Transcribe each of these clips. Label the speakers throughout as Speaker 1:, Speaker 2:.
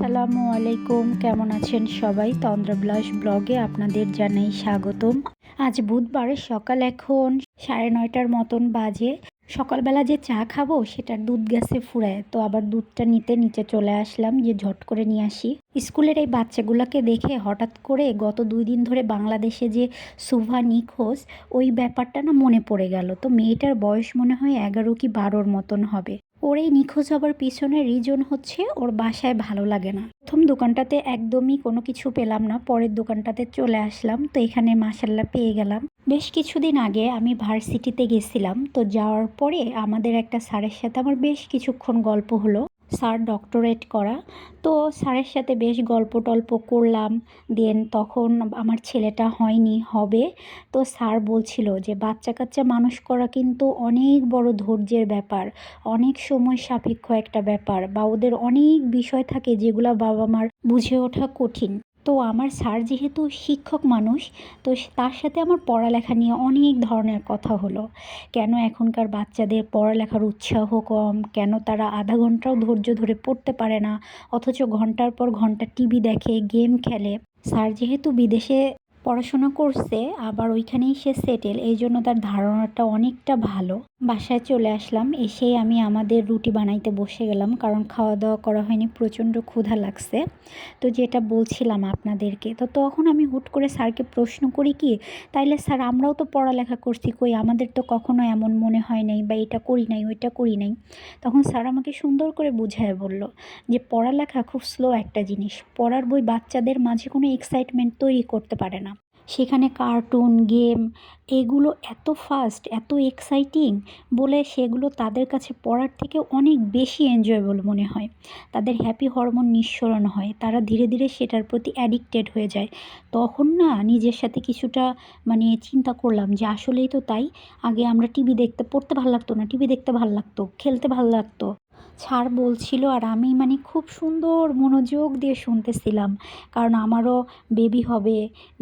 Speaker 1: আসসালামু আলাইকুম। কেমন আছেন সবাই? তন্দ্রাবিলাস ব্লগে আপনাদের জানাই স্বাগতম। আজ বুধবার, সকাল এখন সাড়ে নয়টার মতন বাজে। সকালবেলা যে চা খাব, সেটা দুধ গেছে ফুরায়। তো আবার দুধটা নিতে নিচে চলে আসলাম, যে ঝট করে নিয়ে আসি। স্কুলের এই বাচ্চাগুলোকে দেখে হঠাৎ করে গত দুই দিন ধরে বাংলাদেশে যে সুভা নিখোঁজ, ওই ব্যাপারটা না মনে পড়ে গেল। তো মেয়েটার বয়স মনে হয় এগারো কি বারোর মতন হবে। ওর এই নিখোঁজ হবার পিছনে রিজন হচ্ছে ওর বাসায় ভালো লাগে না। প্রথম দোকানটাতে একদমই কোনো কিছু পেলাম না, পরের দোকানটাতে চলে আসলাম, তো এখানে মাসাল্লা পেয়ে গেলাম। বেশ কিছুদিন আগে আমি ভার্সিটিতে গেছিলাম, তো যাওয়ার পরে আমাদের একটা স্যারের সাথে আমার বেশ কিছুক্ষণ গল্প হলো। স্যার ডক্টরেট করা। তো স্যারের সাথে বেশ গল্প টল্প করলাম। দেন তখন আমার ছেলেটা হয়নি, হবে। তো স্যার বলছিল যে, বাচ্চা কাচ্চা মানুষ করা কিন্তু অনেক বড় ধৈর্যের ব্যাপার। অনেক সময় সাপেক্ষ একটা ব্যাপার বা ওদের অনেক বিষয় থাকে যেগুলো বাবা মার বুঝে ওঠা কঠিন। তো আমার স্যার যেহেতু শিক্ষক মানুষ, তো তার সাথে আমার পড়ালেখা নিয়ে অনেক ধরনের কথা হলো। কেন এখনকার বাচ্চাদের পড়ালেখার উৎসাহ কম? কেন তারা আধা ঘন্টাও ধৈর্য ধরে পড়তে পারে না? অথচ ঘণ্টার পর ঘণ্টা টিভি দেখে, গেম খেলে। স্যার যেহেতু বিদেশে পড়াশোনা করছে, আবার ওইখানেই সে সেটেল এই জন্য তার ধারণাটা অনেকটা ভালো। বাসায় চলে আসলাম, এসেই আমি আমাদের রুটি বানাইতে বসে গেলাম, কারণ খাওয়া দাওয়া করা হয়নি, প্রচণ্ড ক্ষুধা লাগছে। তো যেটা বলছিলাম আপনাদেরকে, তো তখন আমি হুট করে স্যারকে প্রশ্ন করি কি, তাইলে স্যার আমরাও তো পড়ালেখা করছি, কই আমাদের তো কখনো এমন মনে হয় নাই বা এটা করি নাই, ওইটা করি নাই? তখন স্যার আমাকে সুন্দর করে বুঝায় বলল যে, পড়ালেখা খুব স্লো একটা জিনিস, পড়ার বই বাচ্চাদের মাঝে কোনো এক্সাইটমেন্ট তৈরি করতে পারে না। সেখানে কার্টুন গেম এগুলো এত ফাস্ট এত এক্সাইটিং বলে সেগুলো তাদের কাছে পড়ার থেকে অনেক বেশি এনজয়েবল মনে হয়। তাদের হ্যাপি হরমোন নিঃসরণ হয়, তারা ধীরে ধীরে সেটার প্রতি অ্যাডিক্টেড হয়ে যায়। তখন না নিজের সাথে কিছুটা মানে চিন্তা করলাম যে আসলেই তো তাই, আগে আমরা টিভি দেখতে, পড়তে ভালো লাগতো না টিভি দেখতে ভালো লাগতো, খেলতে ভালো লাগতো। ছাড় বলছিল আর আমি মানে খুব সুন্দর মনোযোগ দিয়ে শুনতেছিলাম। কারণ আমারও বেবি হবে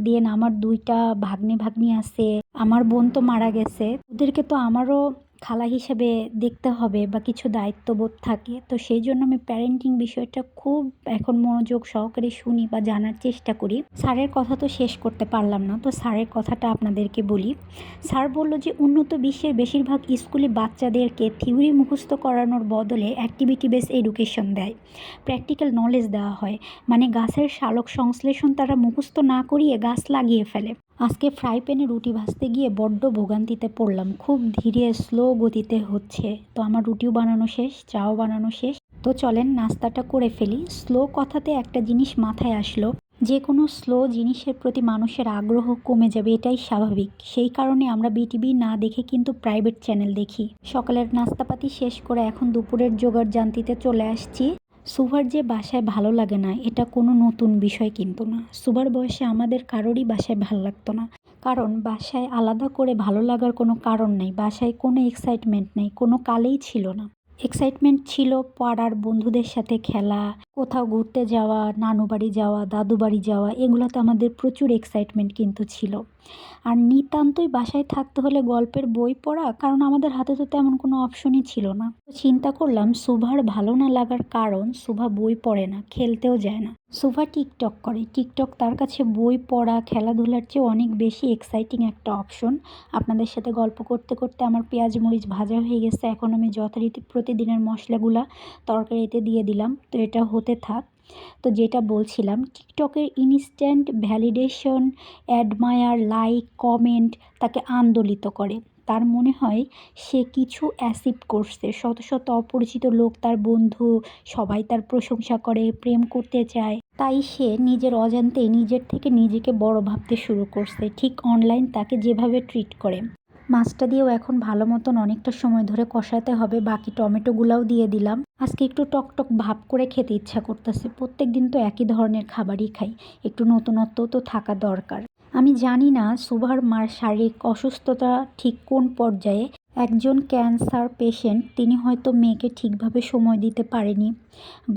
Speaker 1: দেন আমার দুইটা ভাগ্নে ভাগ্নি আছে, আমার বোন তো মারা গেছে। ওদেরকে তো আমারও খালা হিসেবে দেখতে হবে বা কিছু দায়িত্ববোধ থাকে, তো সেই জন্য আমি প্যারেন্টিং বিষয়টা খুব এখন মনোযোগ সহকারে শুনি বা জানার চেষ্টা করি। স্যারের কথা তো শেষ করতে পারলাম না, তো স্যারের কথাটা আপনাদেরকে বলি। স্যার বলল যে উন্নত বিশ্বের বেশিরভাগ স্কুলে বাচ্চাদেরকে থিওরি মুখস্থ করানোর বদলে অ্যাক্টিভিটি বেস এডুকেশন দেয়। প্র্যাকটিক্যাল নলেজ দেওয়া হয় মানে গাছের শালক সংশ্লেষণ তারা মুখস্থ না করিয়ে গাছ লাগিয়ে ফেলে। আজকে ফ্রাই প্যানে রুটি ভাজতে গিয়ে বড্ড ভোগান্তিতে পড়লাম। খুব ধীরে, স্লো গতিতে হচ্ছে। তো আমার রুটিও বানানো শেষ, চাও বানানো শেষ। তো চলেন নাস্তাটা করে ফেলি। স্লো কথাতে একটা জিনিস মাথায় আসলো। যে কোনো স্লো জিনিসের প্রতি মানুষের আগ্রহ কমে যাবে, এটাই স্বাভাবিক। সেই কারণে আমরা বিটিভি না দেখে কিন্তু প্রাইভেট চ্যানেল দেখি। সকালের নাস্তাপাতি শেষ করে এখন দুপুরের জোগাড় জানতিতে চলে আসছি। সুভার যে বাসায় ভালো লাগে না, এটা কোনো নতুন বিষয় কিন্তু না। সুভার বয়সে আমাদের কারোরই বাসায় ভালো লাগতো না। কারণ বাসায় আলাদা করে ভালো লাগার কোনো কারণ নেই, বাসায় কোনো এক্সাইটমেন্ট নেই, কোনো কালেই ছিল না। এক্সাইটমেন্ট ছিল পাড়ার বন্ধুদের সাথে খেলা কোথাও ঘুরতে যাওয়া, নানু বাড়ি যাওয়া, দাদু বাড়ি যাওয়া, এগুলোতে আমাদের প্রচুর এক্সাইটমেন্ট কিন্তু ছিল। আর নিতান্তই বাসায় থাকতে হলে গল্পের বই পড়া কারণ আমাদের হাতে তো তেমন কোনো অপশনই ছিল না। তো চিন্তা করলাম, সুভার ভালো না লাগার কারণ সুভা বই পড়ে না, খেলতেও যায় না। সুভা টিকটক করে, টিকটক তার কাছে বই পড়া, খেলাধুলার চেয়ে অনেক বেশি এক্সাইটিং একটা অপশন আপনাদের সাথে গল্প করতে করতে আমার পেঁয়াজ মরিচ ভাজা হয়ে গেছে, এখন আমি যথারীতি প্রতিদিনের মশলাগুলা তরকারিতে দিয়ে দিলাম। তো এটা থাক। তো যেটা বলছিলাম, টিকটকের instant validation admire like comment তাকে আন্দোলিত করে। তার মনে হয় সে কিছু অ্যাসিভ করছে। শত শত অপরিচিত লোক, তার বন্ধু, সবাই তার প্রশংসা করে, প্রেম করতে চায়। তাই সে নিজের অজান্তেই নিজের থেকে নিজেকে বড় ভাবতে শুরু করছে। ঠিক অনলাইন তাকে যেভাবে ট্রিট করে। মাছটা দিয়েও এখন ভালো মতন অনেকটা সময় ধরে কষাতে হবে, বাকি টমেটোগুলাও দিয়ে দিলাম। আজকে একটু টক টক ভাব করে খেতে ইচ্ছা করতেছে। প্রত্যেক দিন তো একই ধরনের খাবারই খাই, একটু নতুনত্ব তো থাকা দরকার। আমি জানি না সুভার মার শারীরিক অসুস্থতা ঠিক কোন পর্যায়ে। একজন ক্যান্সার পেশেন্ট, তিনি হয়তো মেয়েকে ঠিকভাবে সময় দিতে পারেনি।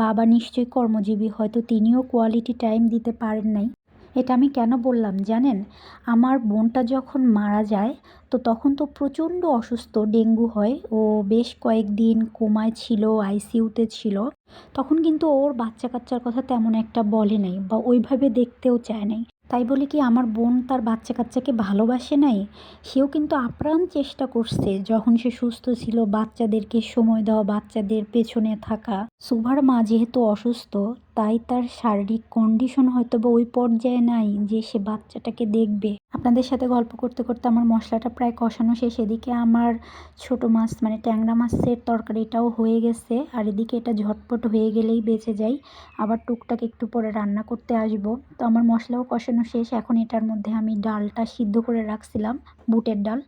Speaker 1: বাবা নিশ্চয়ই কর্মজীবী, হয়তো তিনিও কোয়ালিটি টাইম দিতে পারেন নাই। এটা আমি কেন বললাম জানেন? আমার বোনটা যখন মারা যায়, তো তখন তো প্রচণ্ড অসুস্থ, ডেঙ্গু হয়। ও বেশ কয়েকদিন কোমায় ছিল, আইসিইউতে ছিল। তখন কিন্তু ওর বাচ্চা কাচ্চার কথা তেমন একটা বলে নাই বা ওইভাবে দেখতেও চায় নাই। তাই বলে কি আমার বোন তার বাচ্চা কাচ্চাকে ভালোবাসে নাই? সেও কিন্তু আপ্রাণ চেষ্টা করছে যখন সে সুস্থ ছিল, বাচ্চাদেরকে সময় দেওয়া, বাচ্চাদের পেছনে থাকা। সুভার মা যেহেতু অসুস্থ তাই তার শারীরিক কন্ডিশন হয়তো বা ওই পর্যায়ে নাই যে সে বাচ্চাটাকে দেখবে। আপনাদের সাথে গল্প করতে করতে আমার মশলাটা প্রায় কষানো শেষ। এদিকে আমার ছোট মাছ মানে ট্যাংরা মাছের তরকারিটাও হয়ে গেছে। আর এদিকে এটা ঝটপট হয়ে গেলেই বেঁচে যাই আবার টুকটাক একটু পরে রান্না করতে আসব। তো আমার মশলাও কষানো শেষ। এখন এটার মধ্যে আমি ডালটা সিদ্ধ করে রাখছিলাম, বুটের ডাল।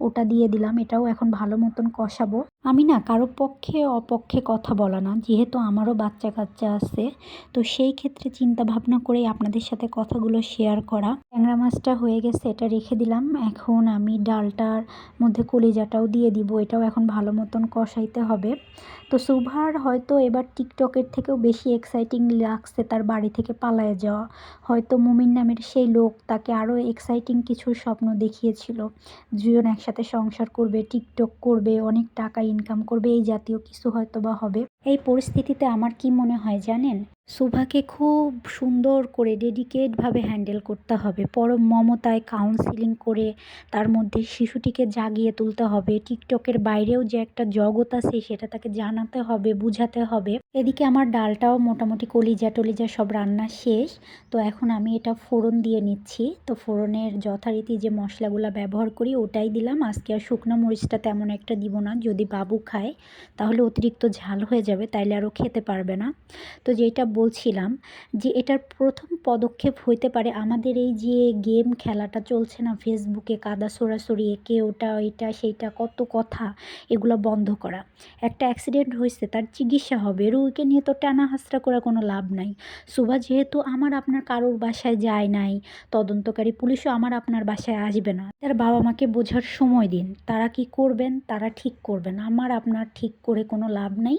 Speaker 1: ওটা দিয়ে দিলাম। এটাও এখন ভালো মতন কষাবো। আমি না কারও পক্ষে অপক্ষে কথা বলা না। যেহেতু আমারও বাচ্চা কাচ্চা আছে তো সেই ক্ষেত্রে চিন্তা ভাবনা করেই আপনাদের সাথে কথাগুলো শেয়ার করা। ট্যাংরা মাছটা হয়ে গেছে, এটা রেখে দিলাম। এখন আমি ডালটার মধ্যে কলিজাটাও দিয়ে দিব, এটাও এখন ভালো মতন কষাইতে হবে। তো সুভার হয়তো এবার টিকটকের থেকেও বেশি এক্সাইটিং লাগছে তার বাড়ি থেকে পালায় যাওয়া। হয়তো মুমিন নামের সেই লোক তাকে আরও এক্সাইটিং কিছু স্বপ্ন দেখিয়েছিল। দুজন একসাথে সংসার করবে, টিকটক করবে, অনেক টাকা ইনকাম করবে, এই জাতীয় কিছু হয়তো বা হবে। এই পরিস্থিতিতে আমার কি মনে হয় জানেন? সুভাকে খুব সুন্দর করে ডেডিকেটভাবে হ্যান্ডেল করতে হবে। পরম মমতায় কাউন্সিলিং করে তার মধ্যে শিশুটিকে জাগিয়ে তুলতে হবে। টিকটকের বাইরেও যে একটা জগৎ আছে সেটা তাকে জানাতে হবে, বুঝাতে হবে। এদিকে আমার ডালটাও মোটামুটি কলিজা টলিজা সব রান্না শেষ। তো এখন আমি এটা ফোড়ন দিয়ে নিচ্ছি। তো ফোড়নের যথারীতি যে মশলাগুলো ব্যবহার করি ওটাই দিলাম। আজকে আর শুকনো মরিচটা তেমন একটা দিব না। যদি বাবু খায়, তাহলে অতিরিক্ত ঝাল হয়ে যাবে, তাইলে আরও খেতে পারবে না। তো যেটা বলছিলাম যে এটার প্রথম পদক্ষেপ হইতে পারে আমাদের এই যে গেম খেলাটা চলছে না, ফেসবুকে কাদা সরাসরি একে ওটা এটা সেইটা, কত কথা, এগুলো বন্ধ করা। একটা অ্যাক্সিডেন্ট হয়েছে তার চিকিৎসা হবে, রুগীকে নিয়ে তো টানা হাসরা করা কোনো লাভ নাই। সুভা যেহেতু আমার আপনার কারোর বাসায় যায় নাই, তদন্তকারী পুলিশও আমার আপনার বাসায় আসবে না। তার বাবা মাকে বোঝার সময় দিন, তারা কি করবেন, তারা ঠিক করবেন আমার আপনার ঠিক করে কোনো লাভ নেই।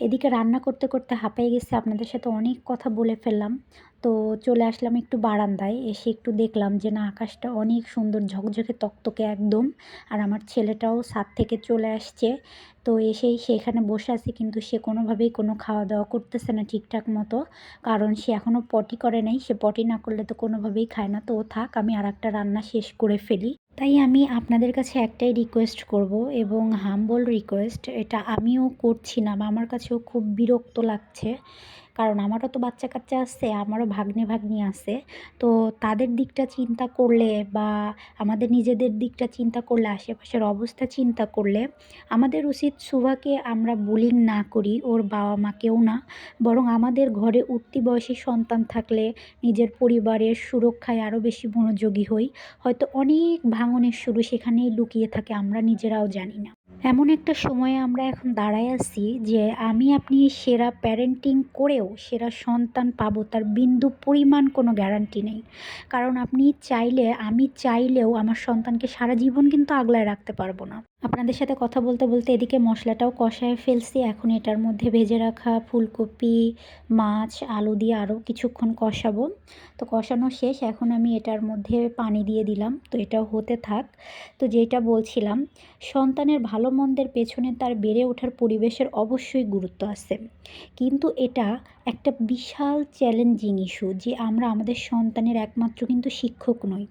Speaker 1: এদিকে রান্না করতে করতে হাঁপাই গেছে। আপনাদের সাথে অনেক কথা বলে ফেললাম। তো চলে আসলাম একটু বারান্দায়। এসে একটু দেখলাম যে না, আকাশটা অনেক সুন্দর, ঝকঝকে, তকতকে একদম। আর আমার ছেলেটাও ছাদ থেকে চলে আসছে। তো এসেই সেখানে বসে আছে, কিন্তু সে কোনোভাবেই কোনো খাওয়া দাওয়া করতেছে না ঠিকঠাক মতো। কারণ সে এখনও পটি করে নাই। সে পটি না করলে তো কোনোভাবেই খায় না। তো থাক, আমি আর একটা রান্না শেষ করে ফেলি। তাই আমি আপনাদের কাছে একটাই রিকোয়েস্ট করব এবং হাম্বল রিকোয়েস্ট এটা আমিও করছি না বা আমার কাছেও খুব বিরক্ত লাগছে। কারণ আমারও তো বাচ্চা কাচ্চা আছে, আমারও ভাগ্নে ভাগ্নি আছে। তো তাদের দিকটা চিন্তা করলে বা আমাদের নিজেদের দিকটা চিন্তা করলে, আশেপাশের অবস্থা চিন্তা করলে, আমাদের উচিত সুভাকে আমরা বুলিং না করি, ওর বাবা মাকেও না। বরং আমাদের ঘরে উঠতি বয়সী সন্তান থাকলে নিজের পরিবারের সুরক্ষায় আরও বেশি মনোযোগী হই। হয়তো অনেক ভাঙনের শুরু সেখানেই লুকিয়ে থাকে, আমরা নিজেরাও জানি না। এমন একটা সময়ে আমরা এখন দাঁড়ায় আছি যে আমি আপনি সেরা প্যারেন্টিং করেও সেরা সন্তান পাবো, তার বিন্দু পরিমাণ কোনো গ্যারান্টি নেই। কারণ আপনি চাইলে, আমি চাইলেও আমার সন্তানকে সারা জীবন কিন্তু আগলায় রাখতে পারব না। আপনাদের সাথে কথা বলতে বলতে এদিকে মশলাটাও কষায় ফেলছি। এখন এটার মধ্যে ভেজে রাখা ফুলকপি, মাছ, আলু দিয়ে আরও কিছুক্ষণ কষাবো। তো কষানো শেষ, এখন আমি এটার মধ্যে পানি দিয়ে দিলাম। তো এটাও হতে থাক। তো যেটা বলছিলাম, সন্তানের ভালো মন্দের পেছনে তার বেড়ে ওঠার পরিবেশের অবশ্যই গুরুত্ব আছে। কিন্তু এটা একটা বিশাল চ্যালেঞ্জিং ইস্যু যে আমরা আমাদের সন্তানের একমাত্র কিন্তু শিক্ষক নই।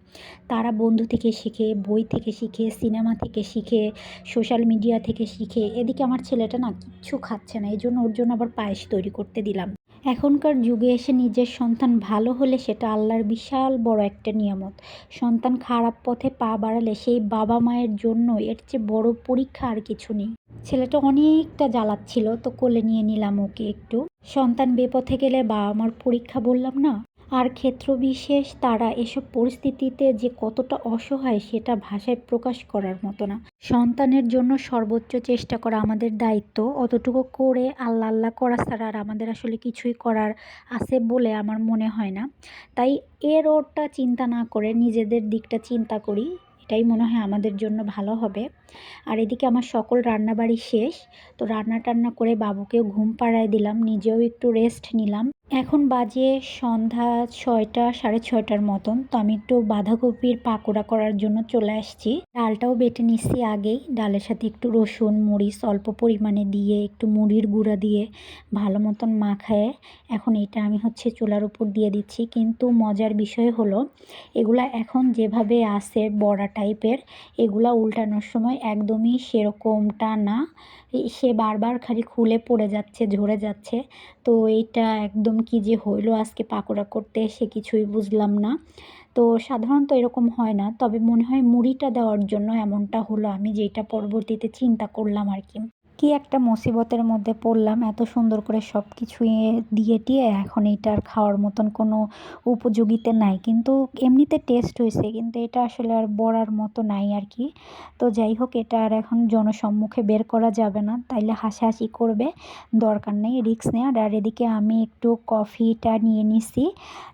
Speaker 1: তারা বন্ধু থেকে শিখে, বই থেকে শিখে, সিনেমা থেকে শিখে সোশ্যাল মিডিয়া থেকে শিখে, এদিকে আমার ছেলেটা না কিচ্ছু খাচ্ছে না এই জন্য ওর জন্য আবার পায়েস তৈরি করতে দিলাম। এখনকার যুগে এসে নিজের সন্তান ভালো হলে সেটা আল্লাহর বিশাল বড় একটা নিয়ামত। সন্তান খারাপ পথে পা বাড়ালে সেই বাবা মায়ের জন্য এর চেয়ে বড় পরীক্ষা আর কিছু নেই। ছেলেটা অনেকটা জ্বালাচ্ছিল, তো কোলে নিয়ে নিলাম ওকে একটু। সন্তান বেপথে গেলে বাবা মার পরীক্ষা বললাম না আর ক্ষেত্রবিশেষ তারা এসব পরিস্থিতিতে যে কতটা অসহায় সেটা ভাষায় প্রকাশ করার মতো না। সন্তানের জন্য সর্বোচ্চ চেষ্টা করা আমাদের দায়িত্ব। অতটুকু করে আল্লাহ আল্লাহ করা ছাড়া আর আমাদের আসলে কিছুই করার আছে বলে আমার মনে হয় না। তাই এর ওরটা চিন্তা না করে নিজেদের দিকটা চিন্তা করি। এটাই মনে হয় আমাদের জন্য ভালো হবে। আর এদিকে আমার সকল রান্নাবাড়ি শেষ, তো রান্না টান্না করে বাবুকেও ঘুম পাড়ায় দিলাম, নিজেও একটু রেস্ট নিলাম। এখন বাজে সন্ধ্যা ছয়টা, সাড়ে ছয়টার মতন, তো আমি একটু বাঁধাকপির পাকোড়া করার জন্য চলে আসছি। ডালটাও বেটে নিচ্ছি আগেই, ডালের সাথে একটু রসুন, মরিচ অল্প পরিমাণে দিয়ে, একটু মুড়ির গুঁড়া দিয়ে ভালো মতন মাখায়, এখন এটা আমি হচ্ছে চুলার উপর দিয়ে দিচ্ছি। কিন্তু মজার বিষয় হলো, এগুলা এখন যেভাবে আসে বড়া টাইপের এগুলা উল্টানোর সময় একদমই সেরকমটা না। সে বারবার খালি খুলে পড়ে যাচ্ছে, ঝরে যাচ্ছে। তো এইটা একদম কি যে হইল, আজকে পাকোড়া করতে সে কিছুই বুঝলাম না। তো সাধারণত এরকম হয় না, তবে মনে হয় মুড়িটা দেওয়ার জন্য এমনটা হলো, আমি যেটা পরবর্তীতে চিন্তা করলাম আর কি। কি একটা মুসিবতের মধ্যে পড়লাম, এত সুন্দর করে সব কিছুই দিয়ে টিয়ে এখন এইটার খাওয়ার মতন কোনো উপযোগিতা নাই। কিন্তু এমনিতে টেস্ট হয়েছে কিন্তু এটা আসলে আর বড়ার মতো নাই আর কি। তো যাই হোক, এটা আর এখন জনসম্মুখে বের করা যাবে না, তাইলে হাসাহাসি করবে, দরকার নেই রিক্স নেওয়ার আর এদিকে আমি একটু কফিটা নিয়ে নিছি।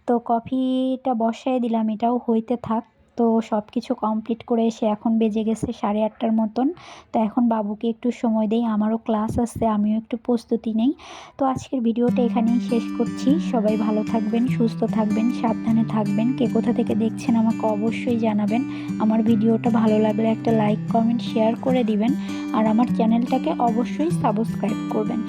Speaker 1: তো কফিটা বসাই দিলাম, এটাও হইতে থাক। তো সব কিছু কমপ্লিট করে এসে এখন বেজে গেছে সাড়ে আটটার মতন। তো এখন বাবুকে একটু সময় দেই, আমারও ক্লাস আছে, আমিও একটু প্রস্তুতি নেই। তো আজকের ভিডিওটা এখানেই শেষ করছি। সবাই ভালো থাকবেন, সুস্থ থাকবেন, সাবধানে থাকবেন। কে কোথা থেকে দেখছেন আমাকে অবশ্যই জানাবেন। আমার ভিডিওটা ভালো লাগলে একটা লাইক কমেন্ট শেয়ার করে দিবেন। আর আমার চ্যানেলটাকে অবশ্যই সাবস্ক্রাইব করবেন।